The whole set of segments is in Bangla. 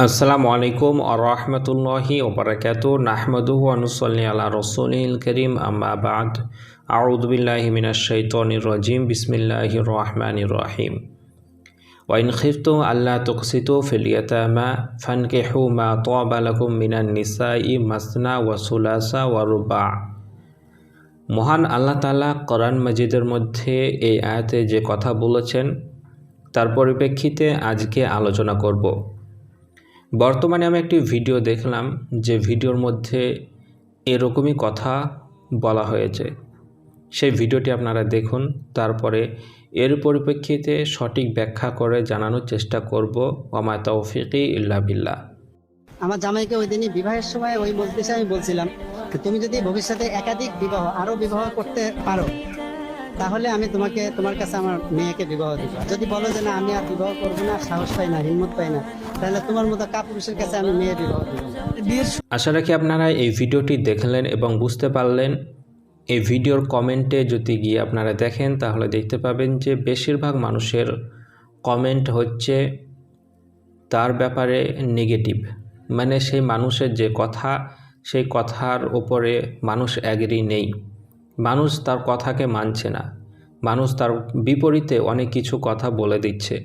আসসালামু আলাইকুম আরহামতুল্লাহি ওবরাকাত নাহমদুহু আনুসল্লি আলা রসুলিল করিম। আম্মা বাদ। আউদুবিল্লাহি মিনাশ শাইতানির রাজিম। বিসমিল্লাহির রহমানির রহিম। ওয়াইন খিফতু আল্লাহ তুকসিতু ফিল ইয়াতামা ফানকিহু মা তাবা লাকুম মিনান ই মাসনা ওয়া সুলাসা ওয়া রুবা। মহান আল্লাহ তালা কোরআন মাজিদের মধ্যে এই আয়াতে যে কথা বলেছেন, তার পরিপ্রেক্ষিতে আজকে আলোচনা করব। বর্তমানে আমি একটি ভিডিও দেখলাম যে ভিডিওর মধ্যে এরকমই কথা বলা হয়েছে। সেই ভিডিওটি আপনারা দেখুন, তারপরে এর পরিপ্রেক্ষিতে সঠিক ব্যাখ্যা করে জানানোর চেষ্টা করব। ওমা তৌফিকি ইল্লা বিল্লাহ। আমার জামাইকে ওই দিনই বিবাহের সময় ওই মজলিসে আমি বলছিলাম তুমি যদি ভবিষ্যতে একাধিক বিবাহ আরও বিবাহ করতে পারো তাহলে আমি তোমাকে তোমার কাছে আমার মেয়েকে বিবাহ দিব। যদি বলো যে না আমি আর বিবাহ করব না সাহস পাই না হিম্মত পাই না তাহলে তোমার মতো কাপুরুষের কাছে আমি মেয়ে বিবাহ দিব। আশা রাখি আপনারা এই ভিডিওটি দেখলেন এবং বুঝতে পারলেন। এই ভিডিওর কমেন্টে যদি গিয়ে আপনারা দেখেন তাহলে দেখতে পাবেন যে বেশিরভাগ মানুষের কমেন্ট হচ্ছে তার ব্যাপারে নেগেটিভ। মানে সেই মানুষের যে কথা সেই কথার ওপরে মানুষ অ্যাগ্রি নেই। মানুষ তার কথাকে মানছে না। মানুষ তার বিপরীতে অনেক কিছু কথা বলে দিচ্ছে।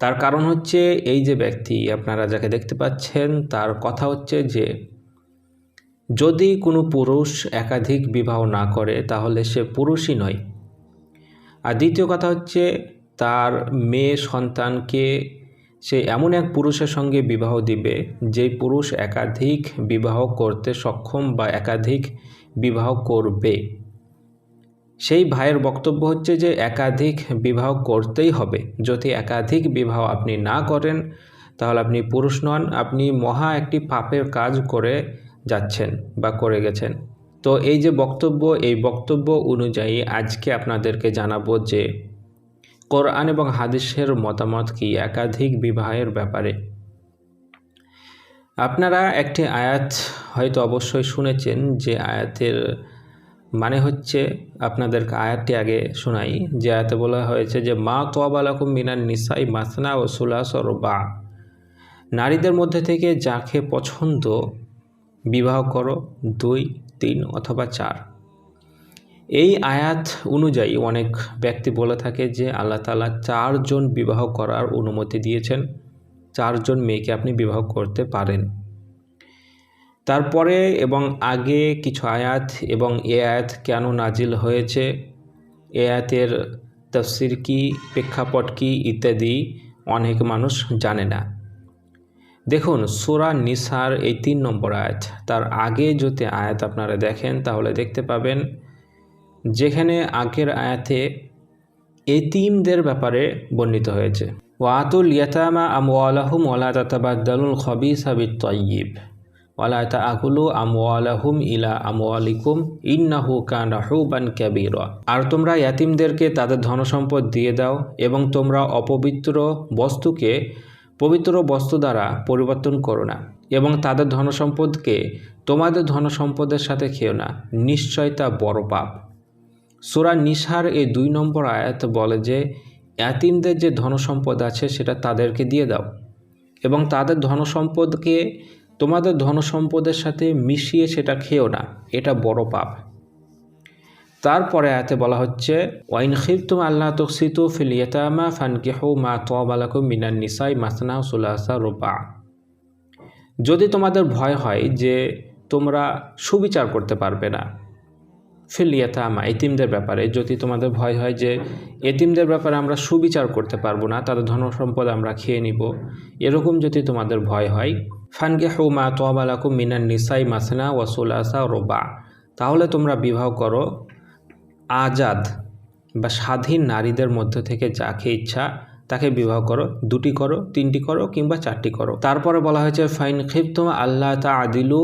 তার কারণ হচ্ছে এই যে ব্যক্তি, আপনারা যাকে দেখতে পাচ্ছেন, তার কথা হচ্ছে যে, যদি কোনো পুরুষ একাধিক বিবাহ না করে, তাহলে সে পুরুষই নয়। আর দ্বিতীয় কথা হচ্ছে, তার মেয়ে সন্তানকে সে এমন এক পুরুষের সঙ্গে বিবাহ দিবে, যে পুরুষ একাধিক বিবাহ করতে সক্ষম বা একাধিক বিবাহ করবে। সেই ভাইয়ের বক্তব্য হচ্ছে যে একাধিক বিবাহ করতেই হবে। যদি একাধিক বিবাহ আপনি না করেন, তাহলে আপনি পুরুষ নন, আপনি মহা একটি পাপের কাজ করে যাচ্ছেন বা করে গেছেন। তো এই যে বক্তব্য, এই বক্তব্য অনুযায়ী আজকে আপনাদেরকে জানাব যে কোরআন এবং হাদিসের মতামত কি একাধিক বিবাহের ব্যাপারে। আপনারা একটি আয়াত হয়তো অবশ্যই শুনেছেন যে আয়াতের মানে হচ্ছে আপনাদেরকে আয়াতটি আগে শোনাই। যে আয়াতে বলা হয়েছে যে, মা তোয়াবালাকুম মিনান নিসাই মাসনা ও সুলাস ও বা নারীদের মধ্যে থেকে যাকে পছন্দ, বিবাহ করো দুই, তিন অথবা চার। এই আয়াত অনুযায়ী অনেক ব্যক্তি বলে থাকে যে, আল্লাহ তালা চারজন বিবাহ করার অনুমতি দিয়েছেন। চারজন মেয়েকে আপনি বিবাহ করতে পারেন। তারপরে এবং আগে কিছু আয়াত এবং এ আয়াত কেন নাজিল হয়েছে? এ আয়াতের তফসির কি, প্রেক্ষাপট কি ইত্যাদি অনেক মানুষ জানে না। দেখুন, সুরা নিসার এই তিন নম্বর আয়াত, তার আগে যদি আয়াত আপনারা দেখেন, তাহলে দেখতে পাবেন যেখানে আগের আয়াতে এতিমদের ব্যাপারে বর্ণিত হয়েছে। ওয়াতুল ইয়াতামা আমওয়ালাহুম ওয়ালা তাতাবাদ্দালুল খবিসা বিত-তাইয়্যিব ওয়ালা তাআকুলু আমওয়ালাহুম ইলা আমওয়ালিকুম ইন্নাহু কানা হুবান কাবীরা আর তোমরা ইয়াতিমদেরকে তাদের ধনসম্পদ দিয়ে দাও এবং তোমরা অপবিত্র বস্তুকে পবিত্র বস্তু দ্বারা পরিবর্তন করো না এবং তাদের ধনসম্পদকে তোমাদের ধনসম্পদের সাথে খেও না। নিশ্চয় তা বড় পাপ। সুরা নিসার এই দুই নম্বর আয়াত বলে যে অ্যাতিমদের যে ধনসম্পদ আছে সেটা তাদেরকে দিয়ে দাও এবং তাদের ধনসম্পদকে তোমাদের ধনসম্পদের সাথে মিশিয়ে সেটা খেও না, এটা বড় পাপ। তারপরে আয়াতে বলা হচ্ছে, ওয়াইন খিফতুম আল্লাহ তকসিতু ফিল ইয়াতামা ফানকিহু মা তোয়াবালাকুম মিনান নিসাই মাসনা সুলাসা রোপা যদি তোমাদের ভয় হয় যে তোমরা সুবিচার করতে পারবে না ফিল ইয়াতামা, এতিমদের ব্যাপারে, যদি তোমাদের ভয় হয় যে এতিমদের ব্যাপারে আমরা সুবিচার করতে পারব না, তাদের ধনসম্পদ আমরা খেয়ে নিব, এরকম যদি তোমাদের ভয় হয় ফানকে হৌ মা তোয়াবালাকুম মিনান নিসাই মাসনা ওয়াসুলাসা রোবা। তাহলে তোমরা বিবাহ করো আজাদ বা স্বাধীন নারীদের মধ্যে থেকে যাকে ইচ্ছা তাকে বিবাহ করো। দুটি করো, তিনটি করো কিংবা চারটি করো। তারপরে বলা হয়েছে, ফাইন খিপ্তম আল্লাহ তা আদিলু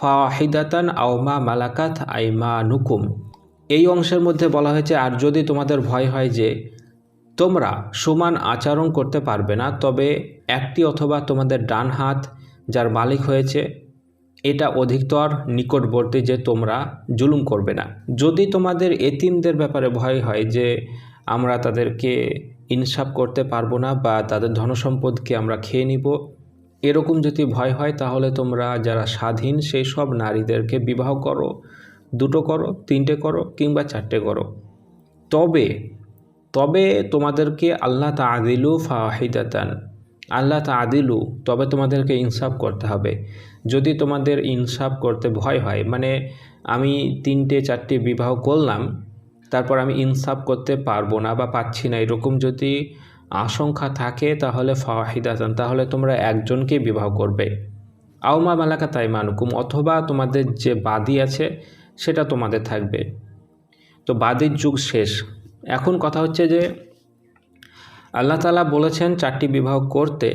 ফাহিদাতান আওমা মালাকাত আইমা নুকুম এই অংশের মধ্যে বলা হয়েছে, আর যদি তোমাদের ভয় হয় যে তোমরা সমান আচরণ করতে পারবে না, তবে একটি অথবা তোমাদের ডান হাত যার মালিক হয়েছে, এটা অধিকতর নিকটবর্তী যে তোমরা জুলুম করবে না। যদি তোমাদের এতিমদের ব্যাপারে ভয় হয় যে আমরা তাদেরকে ইনসাফ করতে পারব না বা তাদের ধনসম্পদকে আমরা খেয়ে নিব, এরকম যদি ভয় হয় তাহলে তোমরা যারা স্বাধীন সেই সব নারীদেরকে বিবাহ করো, দুটো করো, তিনটে করো কিংবা চারটে করো। তবে তবে তোমাদেরকে আল্লাহ তাদিলু ফাহিদাতান আল্লাহ তা আদিলু তবে তোমাদেরকে ইনসাফ করতে হবে। যদি তোমাদের ইনসাফ করতে ভয় হয় মানে আমি তিনটে চারটে বিবাহ করলাম, তারপর আমি ইনসাফ করতে পারব না বা পাচ্ছি না, এরকম যদি আশঙ্কা থাকে, তাহলে ফাহিদাতান তাহলে তোমরা একজনকে বিবাহ করবে। আউমা মালাকা তাই মানুকুম অথবা তোমাদের যে বাদী আছে, সেটা তোমাদের থাকবে। তো বাদীর যুগ শেষ। এখন কথা হচ্ছে যে আল্লাহ তালা বলেছেন চারটি বিবাহ করতে,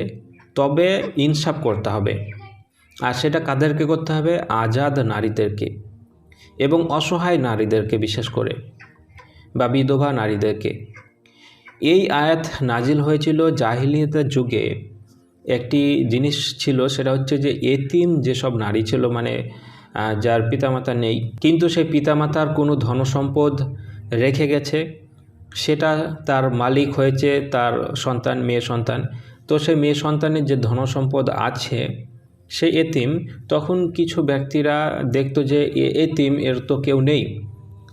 তবে ইনসাফ করতে হবে। আর সেটা কাদেরকে করতে হবে? আজাদ নারীদেরকে এবং অসহায় নারীদেরকে বিশেষ করে বা বিধবা নারীদেরকে। এই আয়াত নাজিল হয়েছিল জাহিলিয়তের যুগে। একটি জিনিস ছিল, সেটা হচ্ছে যে এতিম যেসব নারী ছিল মানে যার পিতামাতা নেই, কিন্তু সেই পিতামাতার কোনো ধনসম্পদ রেখে গেছে। সেটা তার মালিক হয়েছে, তার সন্তান মেয়ে সন্তান। তো সেই মেয়ে সন্তানের যে ধনসম্পদ আছে, সেই এতিম, তখন কিছু ব্যক্তিরা দেখতো যে এ এতিম, এর তো কেউ নেই।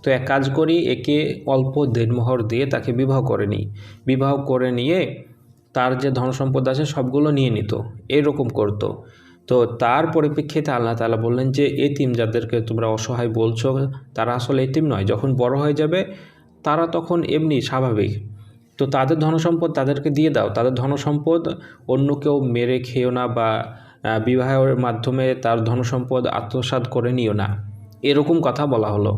তো এক কাজ করি, একে অল্প দেনমোহর দিয়ে তাকে বিবাহ করে নিই। বিবাহ করে নিয়ে তার যে ধনসম্পদ আছে, সবগুলো নিয়ে নিত। এরকম করতো। তো তার পরিপ্রেক্ষিতে আল্লাহ তালা বললেন যে, এতিম যাদেরকে তোমরা অসহায় বলছো, তারা আসলে এতিম নয়। যখন বড় হয়ে যাবে তারা তখন এমনি স্বাভাবিক। তো তাদের ধনসম্পদ তাদেরকে দিয়ে দাও। তাদের ধনসম্পদ অন্য কেউ মেরে খেও না বা বিবাহের মাধ্যমে তার ধনসম্পদ আত্মসাৎ করে নিও না। এরকম কথা বলা হলো।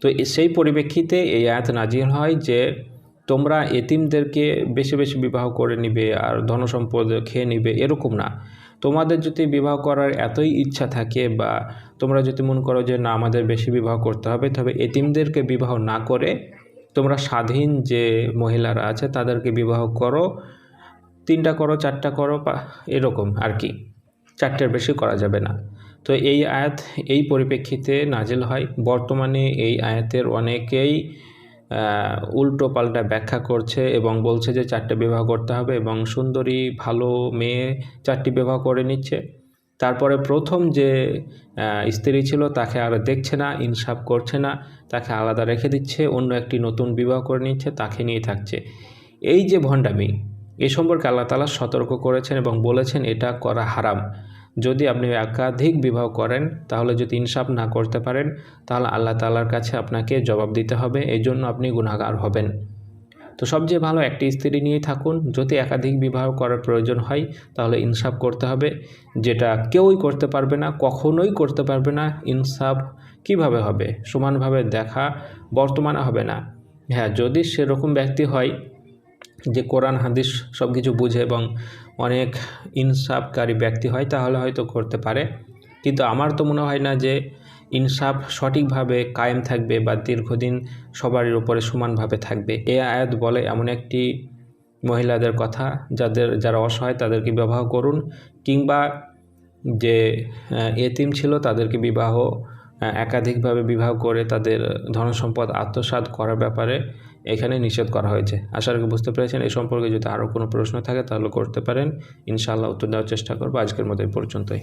তো সেই পরিপ্রেক্ষিতে এই আয়াত নাজিল হয় যে, তোমরা এতিমদেরকে বেশি বেশি বিবাহ করে নিবে আর ধনসম্পদ খেয়ে নিবে এরকম না। তোমাদের যদি বিবাহ করার এতই ইচ্ছা থাকে বা, তোমরা যদি মনে করো যে, না, আমাদের বেশি বিবাহ করতে হবে, তবে এতিমদেরকে বিবাহ না করে তোমরা স্বাধীন যে মহিলারা আছে তাদেরকে বিবাহ করো, তিনটা করো, চারটা করো এরকম আর কি। চারটের বেশি করা যাবে না। তো এই আয়াত এই পরিপ্রেক্ষিতে নাজিল হয়। বর্তমানে এই আয়াতের অনেকেই উল্টো পাল্টা ব্যাখ্যা করছে এবং বলছে যে চারটে বিবাহ করতে হবে এবং সুন্দরী, ভালো মেয়ে চারটি বিবাহ করে নিচ্ছে। তারপরে প্রথম যে স্ত্রী ছিল তাকে আর দেখছে না, ইনসাফ করছে না, তাকে আলাদা রেখে দিচ্ছে, অন্য একটি নতুন বিবাহ করে নিচ্ছে, তাকে নিয়ে থাকছে। এই যে ভণ্ডামি, এ সম্পর্কে আল্লাহ তালা সতর্ক করেছেন এবং বলেছেন এটা করা হারাম। যদি আপনি একাধিক বিবাহ করেন, তাহলে যদি ইনসাফ না করতে পারেন, তাহলে আল্লাহ তালার কাছে আপনাকে জবাব দিতে হবে এই জন্য আপনি গুণাগার হবেন। তো সবচেয়ে ভালো একটি স্ত্রী নিয়েই থাকুন। যদি একাধিক বিবাহ করার প্রয়োজন হয়, তাহলে ইনসাফ করতে হবে। যেটা কেউই করতে পারবে না, কখনোই করতে পারবে না, ইনসাফ কীভাবে হবে? সমানভাবে দেখা বর্তমানে হবে না। হ্যাঁ যদি সেরকম ব্যক্তি হয় যে কোরআন, হাদিস সব কিছু বুঝে এবং অনেক ইনসাফকারী ব্যক্তি হয়, তাহলে হয়তো করতে পারে। কিন্তু আমার তো মনে হয় না যে ইনসাফ সঠিকভাবে কায়েম থাকবে বা দীর্ঘদিন সবারই উপরে সমানভাবে থাকবে। এ আয়াত বলে এমন একটি মহিলাদের কথা যাদের, যারা অসহায় তাদেরকে বিবাহ করুন কিংবা যে এতিম ছিল তাদেরকে বিবাহ একাধিকভাবে বিবাহ করে তাদের ধনসম্পদ আত্মসাৎ করার ব্যাপারে এখানে নিষেধ করা হয়েছে। আশা করি বুঝতে পেরেছেন। এই সম্পর্কে যদি আরও কোনো প্রশ্ন থাকে তাহলে করতে পারেন। ইনশাআল্লাহ উত্তর দেওয়ার চেষ্টা করব। আজকের মতো এই পর্যন্তই।